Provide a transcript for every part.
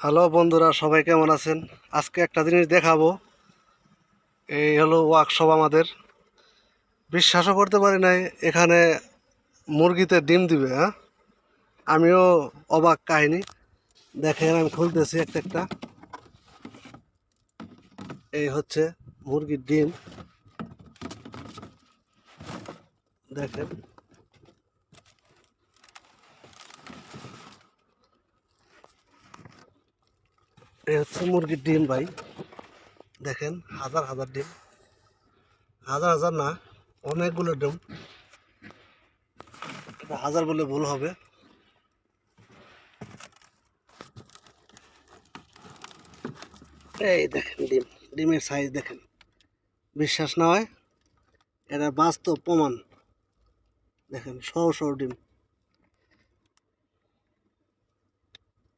Hello বন্ধুরা, সবাই কেমন আছেন? আজকে একটা জিনিস দেখাবো। এই হলো ওয়ার্কশপ আমাদের। বিশ্বাসও করতে পারি নাই, এখানে মুরগিতে ডিম দিবে হ্যাঁ? আমিও অবাক কাহিনী। দেখেন, আমি খুলতেছি একটা একটা। এই হচ্ছে মুরগির ডিম। দেখেন। এই হচ্ছে মুরগির ডিম ভাই। দেখেন, হাজার হাজার ডিম। হাজার হাজার না, অনেকগুলো ডিম। হাজার বলে ভুল হবে। এই দেখেন ডিম, ডিমের সাইজ দেখেন। বিশ্বাস না হয়, এটা বাস্তব প্রমাণ। দেখেন শো শো ডিম।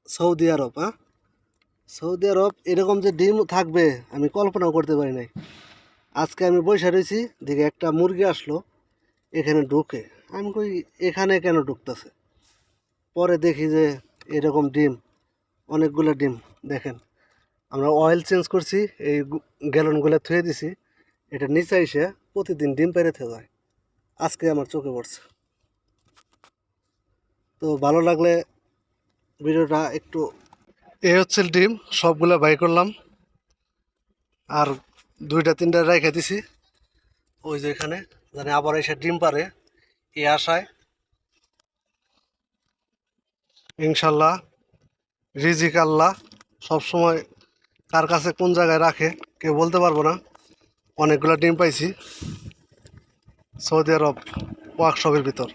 সৌদি আরব হ্যাঁ? সৌদি আরব এরকম যে ডিম থাকবে, আমি কল্পনাও করতে পারি নাই। আজকে আমি বসে রয়েছি, দেখে একটা মুরগি আসলো, এখানে ঢুকে। আমি কই, এখানে কেন ঢুকতেছে? পরে দেখি যে এরকম ডিম, অনেকগুলো ডিম, দেখেন। আমরা অয়েল চেঞ্জ করছি, এই গ্যালনগুলো থুয়ে দিছি। এটা নিচে এসে প্রতিদিন ডিম পেরে থেকে যায়। আজকে আমার চোখে পড়ছে। তো ভালো লাগলে ভিডিওটা একটু এই হচ্ছে ডিম, সবগুলা বাই করলাম। আর দুইটা, তিনটা রেখে দিছি। ওই যে এখানে জানি আবার এসে ডিম পারে এই আশায়। ইনশাল্লাহ, রিজিক আল্লাহ, সবসময় কার কাছে কোন জায়গায় রাখে, কেউ বলতে পারব না। অনেকগুলো ডিম পাইছি। সৌদি আরব ওয়ার্কশপের ভিতর।